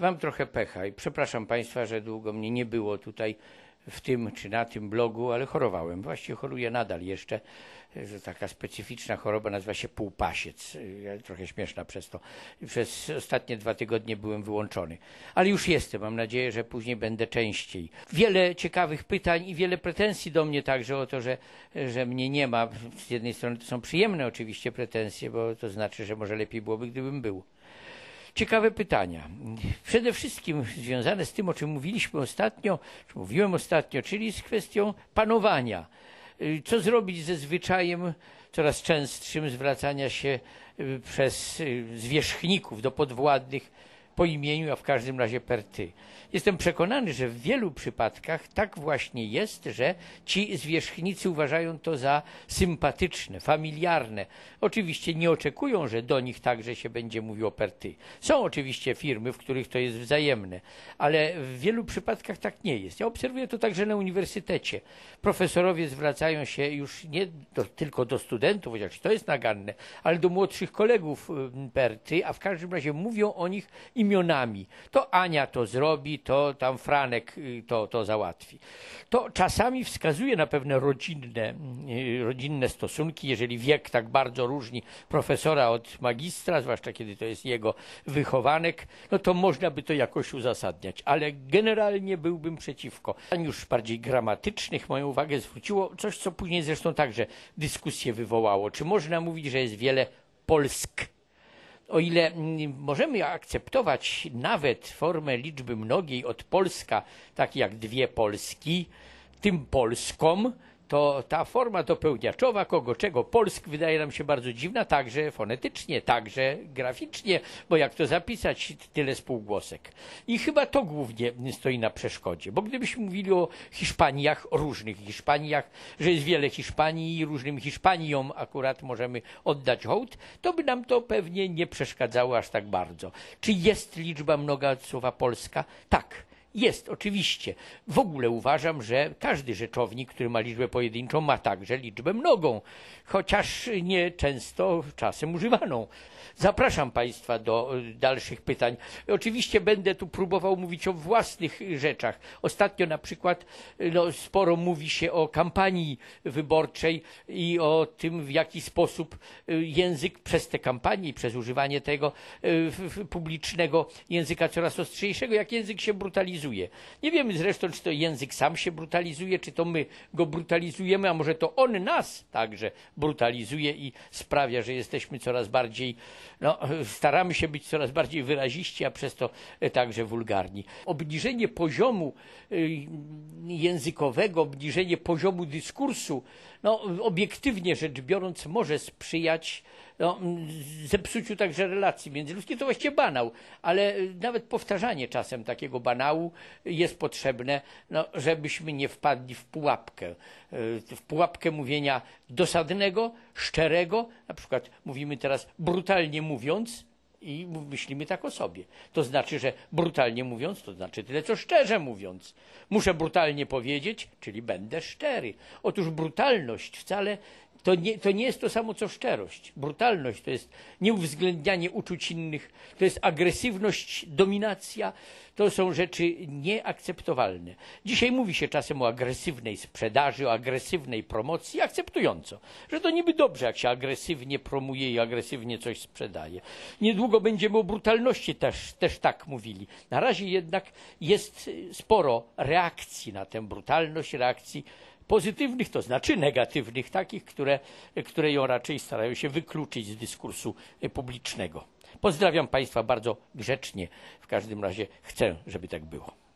Mam trochę pecha i przepraszam Państwa, że długo mnie nie było tutaj w tym czy na tym blogu, ale chorowałem. Właściwie choruję nadal jeszcze. Taka specyficzna choroba nazywa się półpasiec. Trochę śmieszna przez to. Przez ostatnie dwa tygodnie byłem wyłączony. Ale już jestem. Mam nadzieję, że później będę częściej. Wiele ciekawych pytań i wiele pretensji do mnie także o to, że, że mnie nie ma. Z jednej strony to są przyjemne oczywiście pretensje, bo to znaczy, że może lepiej byłoby, gdybym był ciekawe pytania. Przede wszystkim związane z tym, o czym mówiliśmy ostatnio, czy mówiłem ostatnio, czyli z kwestią panowania. Co zrobić ze zwyczajem coraz częstszym zwracania się y, przez y, zwierzchników do podwładnych po imieniu, a w każdym razie per ty. Jestem przekonany, że w wielu przypadkach tak właśnie jest, że ci zwierzchnicy uważają to za sympatyczne, familiarne. Oczywiście nie oczekują, że do nich także się będzie mówiło per ty. Są oczywiście firmy, w których to jest wzajemne, ale w wielu przypadkach tak nie jest. Ja obserwuję to także na uniwersytecie. Profesorowie zwracają się już nie do, tylko do studentów, chociaż to jest naganne, ale do młodszych kolegów per ty, a w każdym razie mówią o nich imionami. To Ania to zrobi, to tam Franek y, to, to załatwi. To czasami wskazuje na pewne rodzinne, y, rodzinne stosunki, jeżeli wiek tak bardzo różni profesora od magistra, zwłaszcza kiedy to jest jego wychowanek, no to można by to jakoś uzasadniać, ale generalnie byłbym przeciwko. Już bardziej gramatycznych moją uwagę zwróciło coś, co później zresztą także dyskusję wywołało. Czy można mówić, że jest wiele Polsk? O ile możemy akceptować nawet formę liczby mnogiej od Polska, tak jak dwie Polski, tym Polskom, to ta forma dopełniaczowa kogo czego Polsk wydaje nam się bardzo dziwna, także fonetycznie, także graficznie, bo jak to zapisać, tyle spółgłosek. I chyba to głównie stoi na przeszkodzie, bo gdybyśmy mówili o Hiszpaniach, różnych Hiszpaniach, że jest wiele Hiszpanii i różnym Hiszpaniom akurat możemy oddać hołd, to by nam to pewnie nie przeszkadzało aż tak bardzo. Czy jest liczba mnoga od słowa Polska? Tak. Jest, oczywiście. W ogóle uważam, że każdy rzeczownik, który ma liczbę pojedynczą, ma także liczbę mnogą, chociaż nie często czasem używaną. Zapraszam Państwa do y, dalszych pytań. Oczywiście będę tu próbował mówić o własnych rzeczach. Ostatnio na przykład y, no, sporo mówi się o kampanii wyborczej i o tym, w jaki sposób y, język przez tę kampanię i przez używanie tego publicznego języka coraz ostrzejszego, jak język się brutalizuje. Nie wiemy zresztą, czy to język sam się brutalizuje, czy to my go brutalizujemy, a może to on nas także brutalizuje i sprawia, że jesteśmy coraz bardziej no, staramy się być coraz bardziej wyraziści, a przez to także wulgarni. Obniżenie poziomu y, językowego, obniżenie poziomu dyskursu, no, obiektywnie rzecz biorąc, może sprzyjać no, zepsuciu także relacji międzyludzkich. To właściwie banał, ale nawet powtarzanie czasem takiego banału jest potrzebne, no, żebyśmy nie wpadli w pułapkę. W pułapkę mówienia dosadnego, szczerego, na przykład mówimy teraz brutalnie mówiąc, i myślimy tak o sobie. To znaczy, że brutalnie mówiąc, to znaczy tyle, co szczerze mówiąc. Muszę brutalnie powiedzieć, czyli będę szczery. Otóż brutalność wcale to nie, to nie jest to samo co szczerość. Brutalność to jest nieuwzględnianie uczuć innych, to jest agresywność, dominacja. To są rzeczy nieakceptowalne. Dzisiaj mówi się czasem o agresywnej sprzedaży, o agresywnej promocji, akceptująco, że to niby dobrze, jak się agresywnie promuje i agresywnie coś sprzedaje. Niedługo będziemy o brutalności też, też tak mówili. Na razie jednak jest sporo reakcji na tę brutalność, reakcji pozytywnych, to znaczy negatywnych, takich, które, które ją raczej starają się wykluczyć z dyskursu publicznego. Pozdrawiam Państwa bardzo grzecznie. W każdym razie chcę, żeby tak było.